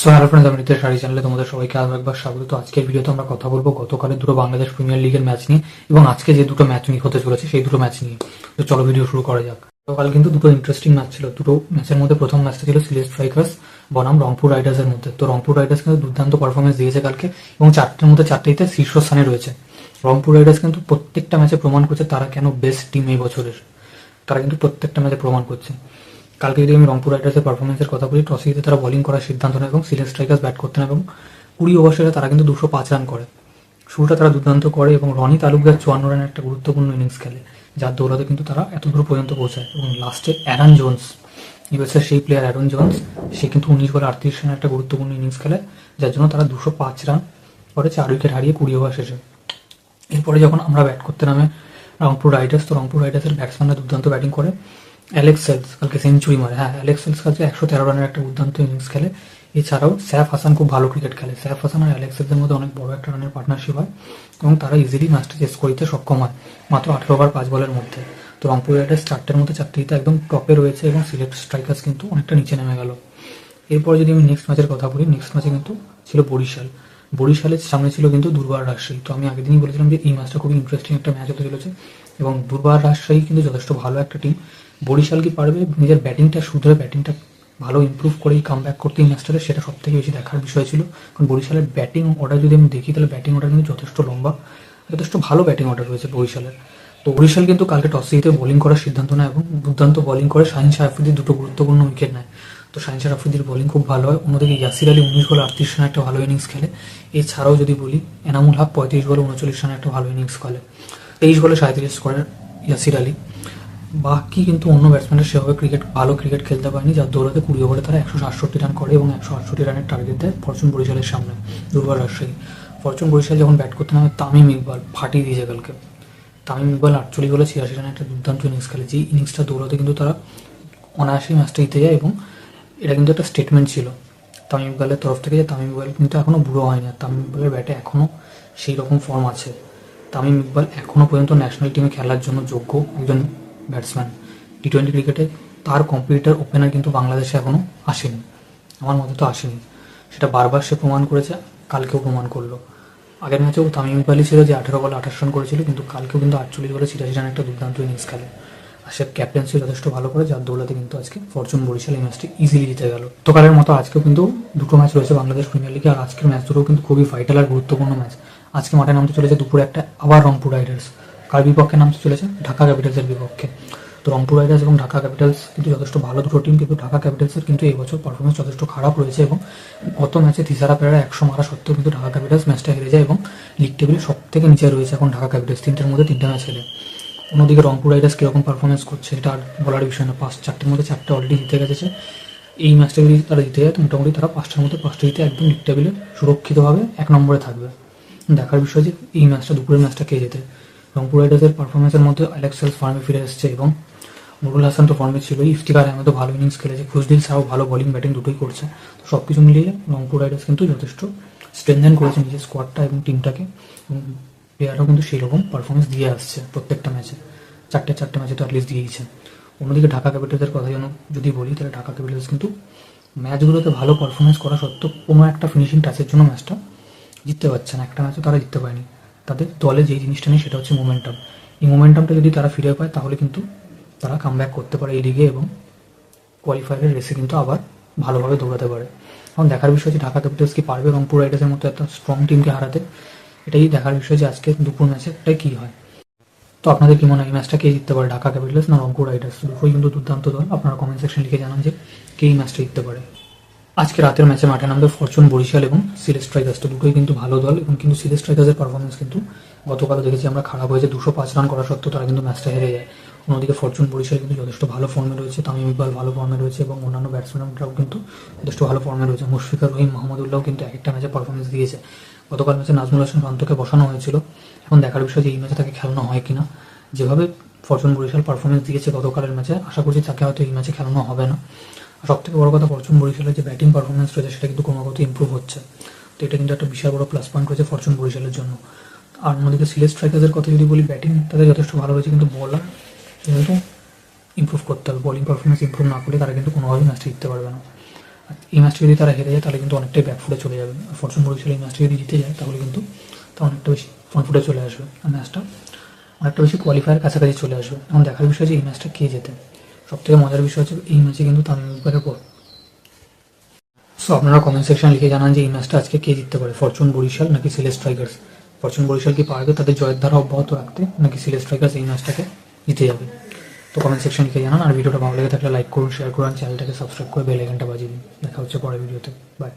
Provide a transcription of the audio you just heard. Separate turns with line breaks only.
So sari সবাইকে আরও একবার আজকের ভিডিওতে আমরা কথা বলব দুটো বাংলাদেশ প্রিমিয়ার লিগের ম্যাচ নিয়ে এবং আজকে যে দুটো ম্যাচ হতে চলেছে সেই দুটো ম্যাচ নিয়ে। তো চলো ভিডিও শুরু করা যাক। কিন্তু দুটো ইন্টারেস্টিং ম্যাচ ছিল। দুটো ম্যাচের মধ্যে প্রথম ছিল বনাম রংপুর রাইডার্সের মধ্যে। তো রংপুর রাইডার্স কিন্তু দুর্দান্ত পারফরমেন্স দিয়েছে কালকে এবং চারটের মধ্যে চারটেতে শীর্ষস্থানে রয়েছে। রংপুর রাইডার্স কিন্তু প্রত্যেকটা ম্যাচে প্রমাণ করছে তারা কেন বেস্ট টিম এই বছরের। তারা কিন্তু প্রত্যেকটা ম্যাচে প্রমাণ করছে। কালকে যদি আমি রংপুর রাইডার্সের পারফরমেন্সের কথা বলি টসে জিতে তারা বোলিং করার সিদ্ধান্ত নেয় এবং সিলেট স্ট্রাইকার্স ব্যাট করতে নেয় এবং কুড়ি ওভার তারা কিন্তু দুশো পাঁচ রান করে। শুরুটা তারা দুর্দান্ত করে এবং রনি তালুকদার চুয়ান্ন রানের একটা গুরুত্বপূর্ণ ইনিংস খেলে, যার দৌড়াতে কিন্তু তারা এত দূর পর্যন্ত পৌঁছায়। এবং লাস্টে অ্যারন জোন্স ইউএসএর সেই প্লেয়ার অ্যারন জোন্স সে কিন্তু উনিশ বলে আটত্রিশ রানের একটা গুরুত্বপূর্ণ ইনিংস খেলে, যার জন্য তারা দুশো পাঁচ রান করে চার উইকেট হারিয়ে কুড়ি ওভার শেষে। এরপরে যখন আমরা ব্যাট করতে নামে রংপুর রাইডার্স, তো রংপুর রাইডার্সের ব্যাটসম্যানরা দুর্দান্ত ব্যাটিং করে। অ্যালেক্স সেলস কালকে সেঞ্চুরি মারে। হ্যাঁ অ্যালেক্স সেলস কালকে একশো তেরো রানের একটা দুর্দান্ত ইনিংস খেলে। এছাড়াও স্যাফ হাসান খুব ভালো ক্রিকেট খেলে। স্যাফ হাসান আর অ্যালেক্স সেলসের মধ্যে অনেক বড় একটা রানের পার্টনারশিপ হয় এবং তারা ইজিলি ম্যাচটা চেস করতে সক্ষম হয়, মাত্র আঠেরো ওভার পাঁচ বলের মধ্যে। তো রংপুর রাইডার্স চারটের মধ্যে চারটিতে একদম টপে রয়েছে এবং সিলেক্ট স্ট্রাইকার্স কিন্তু অনেকটা নিচে নেমে গেল। এরপরে যদি আমি নেক্সট ম্যাচের কথা বলি নেক্সট ম্যাচে কিন্তু ছিল বরিশাল। বরিশালের সামনে ছিল কিন্তু দুর্বার রাজশাহী। তো আমি আগের দিনই বলেছিলাম যে এই ম্যাচটা খুবই ইন্টারেস্টিং একটা ম্যাচ হতে চলেছে। এবং দুর্বার রাজশাহী কিন্তু যথেষ্ট ভালো একটা টিম বরিশাল কি পারবে? নিজের ব্যাটিংটা শুধরে ব্যাটিংটা ভালো ইম্প্রুভ করেই কাম ব্যাক করতে এই ম্যাচটাতে সেটা সব থেকে বেশি দেখার বিষয় ছিল। কারণ বরিশালের ব্যাটিং অর্ডার যদি আমি দেখি, তাহলে ব্যাটিং অর্ডার কিন্তু যথেষ্ট লম্বা। যথেষ্ট ভালো ব্যাটিং অর্ডার রয়েছে বরিশালের। তো বরিশাল কিন্তু কালকে টস জিতে বোলিং করার সিদ্ধান্ত নেয় এবং দুর্দান্ত বোলিং করে শাহিন শাহ আফ্রিদি দুটো গুরুত্বপূর্ণ উইকেট নেয়। তো শাহিন শাহ আফ্রিদির বোলিং খুব ভালো হয়। অন্যদিকে ইয়াসির আলী উনিশ বলে আটত্রিশ রানের একটা ভালো ইনিংস খেলে। এছাড়াও যদি বলি, এনামুল হক পঁয়ত্রিশ বলে উনচল্লিশ রানের একটা ভালো ইনিংস খেলে। তেইশ বলে সাঁত্রিশ করে ইয়াসির আলী। বাকি কিন্তু অন্য ব্যাটসম্যানরা সেভাবে ক্রিকেট ভালো ক্রিকেট খেলতে পারেনি, যার দৌড়াতে কুড়ি ওভারে তারা একশো সাতষট্টি রান করে এবং একশো আটষট্টি রানের টার্গেট দেয় ফরচুন বরিশালের সামনে দুর্বার রাজশাহী। ফরচুন বরিশাল যখন ব্যাট করতে নামে, তামিম ইকবাল ফাটিয়ে দিয়েছে কালকে তামিম ইকবাল আটচল্লিশ বলে ছিয়াশি রানের একটা দুর্দান্ত ইনিংস খেলে যে ইনিংসটা দৌড়াতে কিন্তু তারা অনায়াসেই ম্যাচটা জিতে যায় এবং এটা কিন্তু একটা স্টেটমেন্ট ছিল। তামিম ইকবালের তরফ থেকে যে তামিম ইকবাল কিন্তু এখনও বুড়ো হয়নি তামিম ইকবালের ব্যাটে এখনও সেই রকম ফর্ম আছে। তামিম ইকবাল এখনও পর্যন্ত ন্যাশনাল টিমে খেলার জন্য যোগ্য একজন ব্যাটসম্যান টি টোয়েন্টি ক্রিকেটে তার কম্পিটিটার ওপেনার কিন্তু বাংলাদেশে এখনও আসেনি। আমার মতে তো আসেনি। সেটা বারবার সে প্রমাণ করেছে, কালকেও প্রমাণ করল। আগের ম্যাচেও তামিম ইকবালই ছিল যে আঠেরো বলে আঠাশ রান করেছিল, কিন্তু কালকেও কিন্তু আটচল্লিশ বলে ছিটাশি রান একটা দুর্দান্ত ইনিংস খেলে। আর সে ক্যাপ্টেন্সি যথেষ্ট ভালো করে, যার দৌলাতে কিন্তু আজকে ফরচুন বরিশাল এই ম্যাচটি ইজিলি জিতে গেল। তো কালের মতো আজকেও কিন্তু দুটো ম্যাচ রয়েছে বাংলাদেশ প্রিমিয়ার লিগে আর আজকের ম্যাচ দুটো কিন্তু খুবই ভাইটাল আর গুরুত্বপূর্ণ ম্যাচ আজকে মাঠে নামতে চলেছে দুপুরে একটা, আবার রংপুর রাইডার্স। কার বিপক্ষে নামতে চলেছে? ঢাকা ক্যাপিটালসের বিপক্ষে। তো রংপুর রাইডার্স এবং ঢাকা ক্যাপিটালস কিন্তু যথেষ্ট ভালো দুটো টিম কিন্তু ঢাকা ক্যাপিটালসের কিন্তু এই বছর পারফরমেন্স যথেষ্ট খারাপ রয়েছে এবং গত ম্যাচে থিসারা পেরারা একশো মারা সত্ত্বেও কিন্তু ঢাকা ক্যাপিটালস ম্যাচটা হেরে যায় এবং লিগ টেবিলে সব থেকে নিচে রয়েছে এখন ঢাকা ক্যাপিটালস। তিনটের মধ্যে তিনটে ম্যাচ হেরে অন্যদিকে রংপুর রাইডার্স কীরকম পারফরমেন্স করছে এটা আর বলার বিষয় না। পাঁচ, চারটের মধ্যে চারটে অলরেডি জিতে গেছে এই ম্যাচটা যদি তারা জিতে যায়, তো মোটামুটি তারা পাঁচটার মধ্যে পাঁচটা জিতে একদম লিগ টেবিলে সুরক্ষিতভাবে এক নম্বরে থাকবে। দেখার বিষয় যে এই ম্যাচটা দুপুরের ম্যাচটা কে যেতে রংপুর রাইডার্সের পারফরমেন্সের মধ্যে অ্যালেক্সেলস ফার্মে ফিরে এসেছে এবং নুরুল হাসান তো ফর্মে ছিল। ইফতিকার আহমেদও ভালো ইনিংস খেলেছে খুশদিল সাহাও ভালো বোলিং ব্যাটিং দুটোই করছে। তো সব কিছু মিলিয়ে রংপুর রাইডার্স কিন্তু যথেষ্ট স্ট্রেনথেন করেছে নিজের স্কোয়াডটা এবং টিমটাকে এবং প্লেয়াররাও কিন্তু সেই রকম পারফরমেন্স দিয়ে আসছে প্রত্যেকটা ম্যাচে চারটে চারটে ম্যাচে তো অ্যাটলিস্ট দিয়েইছে। অন্যদিকে ঢাকা ক্যাপিটালসের কথা যেন যদি বলি, তাহলে ঢাকা ক্যাপিটালস কিন্তু ম্যাচগুলোতে ভালো পারফরমেন্স করা সত্ত্বেও কোনো একটা ফিনিশিং টাচের জন্য ম্যাচটা জিততে পারছে না, একটা ম্যাচও তারা জিততে পারেনি। তাদের দলে যেই জিনিসটা নেই সেটা হচ্ছে মোমেন্টাম এই মোমেন্টামটা যদি তারা ফিরে পায়, তাহলে কিন্তু তারা কাম করতে পারে এই লিগে এবং কোয়ালিফায়ারের রেসে কিন্তু আবার ভালোভাবে দৌড়াতে পারে। এখন দেখার বিষয় যে ঢাকা ক্যাপিটালস কি পারবে রংপুর রাইডার্সের মতো একটা স্ট্রং টিমকে হারাতে, এটাই দেখার বিষয় যে আজকে দুপুর ম্যাচে এটাই কী হয়। তো আপনাদের কি মনে হয় এই ম্যাচটা কে জিততে পারে, ঢাকা ক্যাপিটালস না রংপুর রাইডার্স দুটোই কিন্তু দুর্দান্ত দল। আপনারা কমেন্ট সেকশন লিখে জানান যে কে এই ম্যাচটা জিততে পারে। আজকে রাতের ম্যাচে মাঠে নামবে ফরচুন, বরিশাল এবং সিলেট স্ট্রাইকার্স তো দুটোই কিন্তু ভালো দল এবং কিন্তু সিলেট স্ট্রাইকার্সের পারফরমেন্স কিন্তু গতকালও দেখেছি আমরা খারাপ হয়েছে। দুশো পাঁচ রান করা সত্ত্বেও তারা কিন্তু ম্যাচটা হেরে যায়। অন্যদিকে ফরচুন, বরিশাল কিন্তু যথেষ্ট ভালো ফর্মে রয়েছে। তামিম ইকবাল ভালো ফর্মে রয়েছে এবং অন্যান্য ব্যাটসম্যানরাও কিন্তু যথেষ্ট ভালো ফর্মে রয়েছে। মুশফিকার রহিম মাহমুদুল্লাহ কিন্তু এক একটা ম্যাচে পারফরমেন্স দিয়েছে। গতকাল ম্যাচে নাজমুল হাসান প্রান্তকে বসানো হয়েছিল। এখন দেখার বিষয় যে এই ম্যাচে তাকে খেলানো হয় কিনা। যেভাবে ফরচুন, বরিশাল পারফরমেন্স দিয়েছে গতকালের ম্যাচে আশা করছি তাকে হয়তো এই ম্যাচে খেলানো হবে না। সব থেকে বড় কথা ফরচুন বরিশালের যে ব্যাটিং পারফরমেন্স রয়েছে, সেটা কিন্তু ক্রমাগত ইম্প্রুভ হচ্ছে। তো এটা কিন্তু একটা বিশাল বড় প্লাস পয়েন্ট রয়েছে ফরচুন বরিশালের জন্য। আর অন্যদিকে সিলেট স্ট্রাইকার্সের কথা যদি বলি ব্যাটিং তাদের যথেষ্ট ভালো রয়েছে, কিন্তু বলার কিন্তু ইমপ্রুভ করতে হবে বোলিং পারফরমেন্স ইম্প্রুভ না করলে তারা কিন্তু কোনোভাবেই ম্যাচটা জিততে পারবে না। এই ম্যাচটা যদি তারা হেরে যায়, তাহলে কিন্তু অনেকটাই ব্যাকফুটে চলে যাবে। ফরচুন বরিশাল এই ম্যাচটা যদি জিতে যায়, তাহলে কিন্তু তা অনেকটা বেশি ফ্রন্টফুটে চলে আসবে। আর ম্যাচটা অনেকটা বেশি কোয়ালিফায়ার কাছাকাছি চলে আসবে। এখন দেখার বিষয় যে এই ম্যাচটা কে জেতে। সব থেকে মজার বিষয় হচ্ছে এই ম্যাচে কিন্তু তামিম ইকবালের পর সো আপনারা কমেন্ট সেকশন লিখে জানান যে এই ম্যাচটা আজকে কে জিততে পারে, ফরচুন বরিশাল নাকি সিলেট স্ট্রাইকার্স ফরচুন বরিশাল কি পারবে? তাদের জয়ের ধারা অব্যাহত রাখতে নাকি সিলেট স্ট্রাইকার্স এই ম্যাচটাকে জিতে যাবে? তো কমেন্ট সেকশন লিখে জানান আর ভিডিওটা ভালো লেগে থাকলে লাইক করুন শেয়ার করুন চ্যানেলটাকে সাবস্ক্রাইব করে বেল বাজিয়ে দিন। দেখা হচ্ছে পরের ভিডিওতে। বাই